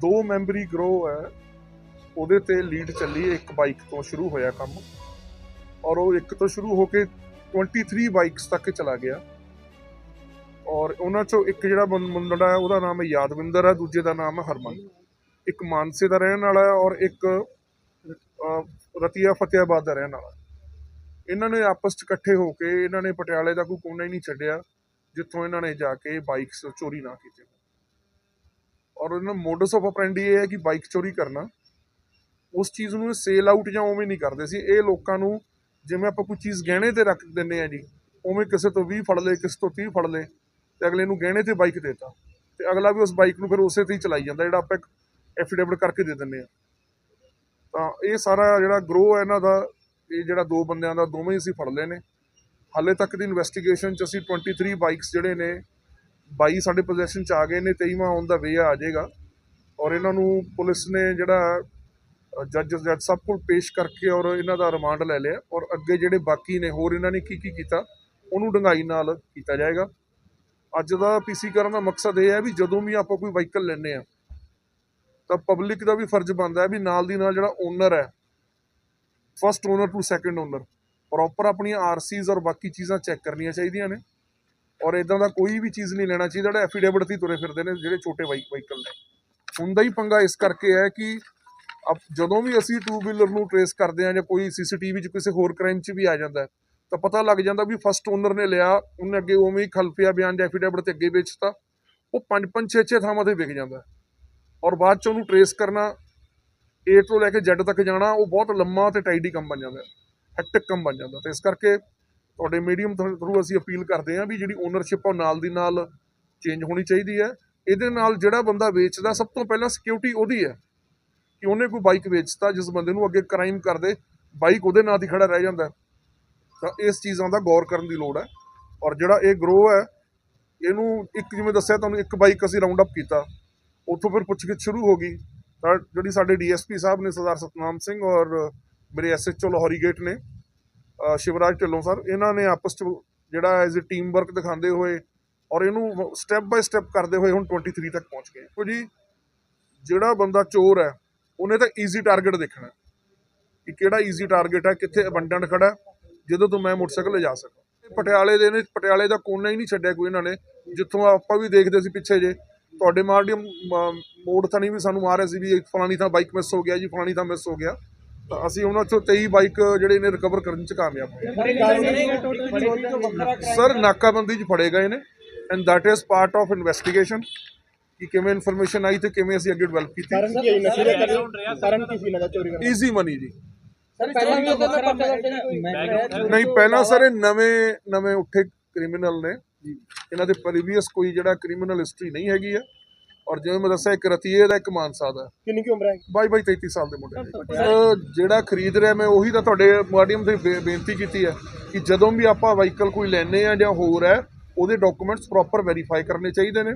ਦੋ ਮੈਂਬਰੀ ਗਰੋਹ ਹੈ। ਉਹਦੇ ਤੇ ਲੀਡ ਚੱਲੀ ਹੈ, ਇੱਕ ਬਾਈਕ ਤੋਂ ਸ਼ੁਰੂ ਹੋਇਆ ਕੰਮ। ਔਰ ਉਹ ਇੱਕ ਤੋਂ ਸ਼ੁਰੂ ਹੋ ਕੇ 23 ਬਾਈਕਸ ਤੱਕ ਚਲਾ ਗਿਆ। ਔਰ ਉਹਨਾਂ ਚੋਂ ਇੱਕ ਜਿਹੜਾ ਬੰ- ਮੁੰਡਾ ਹੈ ਉਹਦਾ ਨਾਮ ਹੈ ਯਾਦਵਿੰਦਰ ਹੈ ਦੂਜੇ ਦਾ ਨਾਮ ਹੈ ਹਰਮਨ। ਇੱਕ ਮਾਨਸੇ ਦਾ ਰਹਿਣ ਵਾਲਾ ਹੈ ਔਰ ਇੱਕ ਰਤੀਆ ਫਤਿਆਬਾਦ ਦਾ ਰਹਿਣ ਵਾਲਾ। ਇਹਨਾਂ ਨੇ ਆਪਸ ਚ ਇਕੱਠੇ ਹੋ ਕੇ ਇਹਨਾਂ ਨੇ ਪਟਿਆਲੇ ਦਾ ਕੋਈ ਕੋਨਾ ਹੀ ਨਹੀਂ ਛੱਡਿਆ ਜਿੱਥੋਂ ਇਹਨਾਂ ਨੇ ਜਾ ਕੇ ਬਾਈਕਸ ਚੋਰੀ ਨਾ ਕੀਤੇ। ਔਰ ਇਹਨਾਂ ਮੋਡਸ ਆਫ ਆਪਰੈਂਡੀ ਇਹ ਹੈ ਕਿ ਬਾਈਕ ਚੋਰੀ ਕਰਨਾ। ਉਸ ਚੀਜ਼ ਨੂੰ ਸੇਲ ਆਊਟ ਜਾਂ ਉਵੇਂ ਨਹੀਂ ਕਰਦੇ ਸੀ। ਇਹ ਲੋਕਾਂ ਨੂੰ ਜਿਵੇਂ ਆਪਾਂ ਕੋਈ ਚੀਜ਼ ਗਹਿਣੇ ਤੇ ਰੱਖ ਦਿੰਨੇ ਆ ਜੀ, ਉਵੇਂ ਕਿਸੇ ਤੋਂ 20 ਫੜ ਲਏ, ਕਿਸੇ ਤੋਂ 30 ਫੜ ਲਏ ਤੇ ਅਗਲੇ ਨੂੰ ਗਹਿਣੇ ਤੇ ਬਾਈਕ ਦੇਤਾ। ਤੇ ਅਗਲਾ ਵੀ ਉਸ ਬਾਈਕ ਨੂੰ ਫਿਰ ਉਸੇ ਤੇ ਹੀ ਚਲਾਈ ਜਾਂਦਾ, ਜਿਹੜਾ ਆਪਾਂ ਇੱਕ ਐਫੀਡੇਵਿਟ ਕਰਕੇ ਦੇ ਦਿੰਨੇ ਆ ਤਾਂ ਇਹ ਸਾਰਾ ਜਿਹੜਾ ਗਰੋ ਹੈ ਇਹਨਾਂ ਦਾ, ਇਹ ਜਿਹੜਾ ਦੋ ਬੰਦਿਆਂ ਦਾ, ਦੋਵੇਂ ਹੀ ਅਸੀਂ ਫੜ ਲਏ ਨੇ। ਹਾਲੇ ਤੱਕ ਦੀ ਇਨਵੈਸਟੀਗੇਸ਼ਨ ਚ ਅਸੀਂ 23 ਬਾਈਕਸ ਜਿਹੜੇ ਨੇ 22 ਸਾਡੇ ਪੋਜੀਸ਼ਨ ਚ ਆ ਗਏ ਨੇ 23ਵਾਂ ਔਨ ਦਾ ਵੇ ਆ ਜਾਏਗਾ। ਔਰ ਇਹਨਾਂ ਨੂੰ ਪੁਲਿਸ ਨੇ ਜਿਹੜਾ ਜੱਜ ਜੱਜ ਸਭ ਕੋਲ ਪੇਸ਼ ਕਰਕੇ ਔਰ ਇਹਨਾਂ ਦਾ ਰਿਮਾਂਡ ਲੈ ਲਿਆ। ਔਰ ਅੱਗੇ ਜਿਹੜੇ ਬਾਕੀ ਨੇ, ਹੋਰ ਇਹਨਾਂ ਨੇ ਕੀ ਕੀ ਕੀਤਾ, ਉਹਨੂੰ ਡੰਗਾਈ ਨਾਲ ਕੀਤਾ ਜਾਏਗਾ। ਅੱਜ ਦਾ ਪੀਸੀ ਕਰਨ ਦਾ ਮਕਸਦ ਇਹ ਹੈ ਵੀ ਜਦੋਂ ਵੀ ਆਪਾਂ ਕੋਈ ਵਹੀਕਲ ਲੈਂਦੇ ਆ ਤਾਂ ਪਬਲਿਕ ਦਾ ਵੀ ਫਰਜ਼ ਬਣਦਾ ਹੈ ਵੀ ਨਾਲ ਦੀ ਨਾਲ ਜਿਹੜਾ ਓਨਰ ਹੈ first owner to second owner proper ਆਪਣੀਆਂ ਆਰਸੀਜ਼ ਔਰ ਬਾਕੀ ਚੀਜ਼ਾਂ ਚੈੱਕ ਕਰਨੀਆਂ ਚਾਹੀਦੀਆਂ ਨੇ। ਔਰ ਇਦਾਂ ਦਾ ਕੋਈ ਵੀ ਚੀਜ਼ ਨਹੀਂ ਲੈਣਾ ਚਾਹੀਦਾ, ਜਿਹੜਾ ਐਫੀਡੇਵਿਟ ਤੇ ਹੀ ਤੁਰੇ ਫਿਰਦੇ ਨੇ, ਜਿਹੜੇ ਛੋਟੇ ਵਹੀਕਲ ਨੇ। ਹੁੰਦਾ ਹੀ ਪੰਗਾ ਇਸ ਕਰਕੇ ਹੈ ਕਿ ਅਬ ਜਦੋਂ ਵੀ ਅਸੀਂ ਟੂ ਵੀਲਰ ਨੂੰ ਟਰੇਸ ਕਰਦੇ ਹਾਂ ਜਾਂ ਕੋਈ ਸੀਸੀਟੀਵੀ 'ਚ ਕਿਸੇ ਹੋਰ ਕ੍ਰਾਈਮ 'ਚ ਵੀ ਆ ਜਾਂਦਾ ਤਾਂ ਪਤਾ ਲੱਗ ਜਾਂਦਾ ਵੀ ਫਸਟ ਓਨਰ ਨੇ ਲਿਆ, ਉਹਨੇ ਅੱਗੇ ਉਵੇਂ ਹੀ ਖਲਫੀਆ ਬਿਆਨ ਜਾਂ ਐਫੀਡੇਵਿਟ ਤੇ ਅੱਗੇ ਵੇਚਤਾ, ਉਹ ਪੰਜ ਪੰਜ, ਛੇ ਛੇ ਥਾਵਾਂ ਤੇ ਵਿਕ ਜਾਂਦਾ ਔਰ ਬਾਅਦ 'ਚ ਉਹਨੂੰ ਟਰੇਸ ਕਰਨਾ, A ਤੋਂ ਲੈ ਕੇ Z ਤੱਕ ਜਾਣਾ, ਉਹ ਬਹੁਤ ਲੰਮਾ ਤੇ ਟਾਈਡੀ ਕੰਮ ਬਣ ਜਾਂਦਾ ਹੈਕਟਿਕ ਕੰਮ ਬਣ ਜਾਂਦਾ ਤੇ ਇਸ ਕਰਕੇ ਤੁਹਾਡੇ ਮੀਡੀਅਮ ਥਰੂ ਅਸੀਂ ਅਪੀਲ ਕਰਦੇ ਹਾਂ ਵੀ ਜਿਹੜੀ ਓਨਰਸ਼ਿਪ ਆ ਉਹ ਨਾਲ ਦੀ ਨਾਲ ਚੇਂਜ ਹੋਣੀ ਚਾਹੀਦੀ ਹੈ। ਇਹਦੇ ਨਾਲ ਜਿਹੜਾ ਬੰਦਾ ਵੇਚਦਾ, ਸਭ ਤੋਂ ਪਹਿਲਾਂ ਸਿਕਿਉਰਿਟੀ ਉਹਦੀ ਹੈ ਕਿ ਉਹਨੇ ਕੋਈ ਬਾਈਕ ਵੇਚਤਾ ਜਿਸ ਬੰਦੇ ਨੂੰ ਅੱਗੇ ਕ੍ਰਾਈਮ ਕਰਦੇ ਬਾਈਕ ਉਹਦੇ ਨਾਂ ਤੇ ਖੜਾ ਰਹਿ ਜਾਂਦਾ ਤਾਂ ਇਸ ਚੀਜ਼ਾਂ ਦਾ ਗੌਰ ਕਰਨ ਦੀ ਲੋੜ ਹੈ ਔਰ ਜਿਹੜਾ ਇਹ ਗਰੋ ਹੈ, ਇਹਨੂੰ ਇੱਕ ਜਿਵੇਂ ਦੱਸਿਆ ਤੁਹਾਨੂੰ, ਇੱਕ ਬਾਈਕ ਅਸੀਂ ਰਾਉਂਡ ਅਪ ਕੀਤਾ, ਉੱਥੋਂ ਫਿਰ ਪੁੱਛਗਿੱਛ ਸ਼ੁਰੂ ਹੋ ਗਈ। ਤਾਂ ਜਿਹੜੀ ਸਾਡੇ ਡੀਐਸਪੀ ਸਾਹਿਬ ਨੇ ਸਰਦਾਰ ਸਤਨਾਮ ਸਿੰਘ ਔਰ ਮੇਰੇ ਐਸਐਚਓ ਲਾਹੌਰੀ ਗੇਟ ਨੇ ਸ਼ਿਵਰਾਜ ਢਿੱਲੋਂ ਸਰ, ਇਹਨਾਂ ਨੇ ਆਪਸ ਚ ਜਿਹੜਾ ਐਜ਼ ਅ ਟੀਮ ਵਰਕ ਦਿਖਾਉਂਦੇ ਹੋਏ ਔਰ ਇਹਨੂੰ ਸਟੈਪ ਬਾਈ ਸਟੈਪ ਕਰਦੇ ਹੋਏ ਹੁਣ 23 ਤੱਕ ਪਹੁੰਚ ਗਏ। ਦੇਖੋ ਜੀ, ਜਿਹੜਾ ਬੰਦਾ ਚੋਰ ਹੈ, ਉਹਨੇ ਤਾਂ ਈਜ਼ੀ ਟਾਰਗੇਟ ਦੇਖਣਾ ਕਿ ਕਿਹੜਾ ਈਜ਼ੀ ਟਾਰਗੇਟ ਹੈ, ਕਿੱਥੇ ਅਬੰਡੈਂਟ ਖੜਾ ਜਦੋਂ ਤੋਂ ਮੈਂ ਮੋਟਰਸਾਈਕਲ ਲੈ ਜਾ ਸਕਾਂ ਪਟਿਆਲੇ ਦੇ ਨੇ, ਪਟਿਆਲੇ ਦਾ ਕੋਨਾ ਹੀ ਨਹੀਂ ਛੱਡਿਆ ਕੋਈ ਇਹਨਾਂ ਨੇ, ਜਿੱਥੋਂ ਆਪਾਂ ਵੀ ਦੇਖਦੇ ਸੀ ਪਿੱਛੇ ਜੇ। ਤੁਹਾਡੇ ਮਾਰਡੀਅਮ ਮੋੜ ਤਾਂ ਨਹੀਂ ਵੀ ਸਾਨੂੰ ਮਾਰ ਰਹੇ ਸੀ ਵੀ ਫਲਾਣੀ ਥਾਂ ਬਾਈਕ ਮਿਸ ਹੋ ਗਿਆ ਜੀ, ਫਲਾਣੀ ਥਾਂ ਮਿਸ ਹੋ ਗਿਆ। ਤਾਂ ਅਸੀਂ ਉਹਨਾਂ ਚੋਂ 23 ਬਾਈਕ ਜਿਹੜੇ ਨੇ ਰਿਕਵਰ ਕਰਨ ਚ ਕਾਮਯਾਬ ਹੋਏ। ਸਰ ਨਾਕਾਬੰਦੀ ਚ ਫੜੇ ਗਏ ਨੇ and that is part of investigation ਕਿ ਕਿਵੇਂ ਇਨਫੋਰਮੇਸ਼ਨ ਆਈ ਤੇ ਕਿਵੇਂ ਅਸੀਂ ਅੱਗੇ ਡਿਵੈਲਪ ਕੀਤੀ। ਕਾਰਨ ਕੀ ਹੈ ਜੀ? ਨਸ਼ੇ ਦੇ ਕਾਰਨ ਕਾਰਨ ਕੀ ਸੀ ਇਹਨਾਂ ਦਾ ਚੋਰੀ ਕਰਨ ਈਜ਼ੀ ਮਨੀ ਜੀ। ਨਹੀਂ ਪਹਿਲਾਂ ਸਰ ਇਹ ਨਵੇਂ ਨਵੇਂ ਉੱਠੇ ਕ੍ਰਿਮੀਨਲ ਨੇ। ਇਹਨਾਂ ਦੇ ਪ੍ਰੀਵੀਅਸ ਕੋਈ ਜਿਹੜਾ ਕ੍ਰਿਮੀਨਲ ਹਿਸਟਰੀ ਨਹੀਂ ਹੈਗੀ ਹੈ ਔਰ ਜਿਵੇਂ ਮੈਂ ਦੱਸਿਆ ਇੱਕ ਰਤੀਏ ਦਾ ਇੱਕ ਮਾਨਸਾ ਦਾ। ਕਿੰਨੀ ਕੀ ਉਮਰ ਹੈ? ਬਾਈ ਬਾਈ 33 ਸਾਲ ਦੇ ਮੁੰਡੇ ਨੇ। ਅਹ ਜਿਹੜਾ ਖਰੀਦ ਰਿਹਾ ਮੈਂ ਉਹੀ ਤਾਂ ਤੁਹਾਡੇ ਮਾਧਿਅਮ ਤੇ ਬੇ- ਬੇਨਤੀ ਕੀਤੀ ਹੈ ਕਿ ਜਦੋਂ ਵੀ ਆਪਾਂ ਵਾਹੀਕਲ ਕੋਈ ਲੈਨੇ ਆ ਜਾਂ ਹੋਰ ਹੈ ਉਹਦੇ ਡਾਕੂਮੈਂਟਸ ਪ੍ਰੋਪਰ ਵੈਰੀਫਾਈ ਕਰਨੇ ਚਾਹੀਦੇ ਨੇ।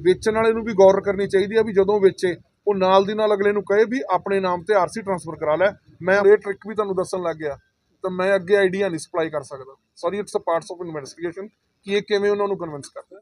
ਵੇਚਣ ਵਾਲੇ ਨੂੰ ਵੀ ਗੌਰ ਕਰਨੀ ਚਾਹੀਦੀ ਹੈ ਵੀ ਜਦੋਂ ਵੇਚੇ ਉਹ ਨਾਲ ਦੀ ਨਾਲ ਅਗਲੇ ਨੂੰ ਕਹੇ ਵੀ ਆਪਣੇ ਨਾਮ ਤੇ ਆਰਸੀ ਟ੍ਰਾਂਸਫਰ ਕਰਾ ਲੈ। ਮੈਂ ਇਹ ਟ੍ਰਿਕ ਵੀ ਤੁਹਾਨੂੰ ਦੱਸਣ ਲੱਗ ਗਿਆ ਤਾਂ ਮੈਂ ਅੱਗੇ ਆਈਡੀਆ ਨਹੀਂ ਸਪਲਾਈ ਕਰ ਸਕਦਾ। Sorry it's a parts of investigation ਕਿ ਇਹ ਕਿਵੇਂ ਉਹਨਾਂ ਨੂੰ ਕਨਵਿੰਸ ਕਰਦਾ।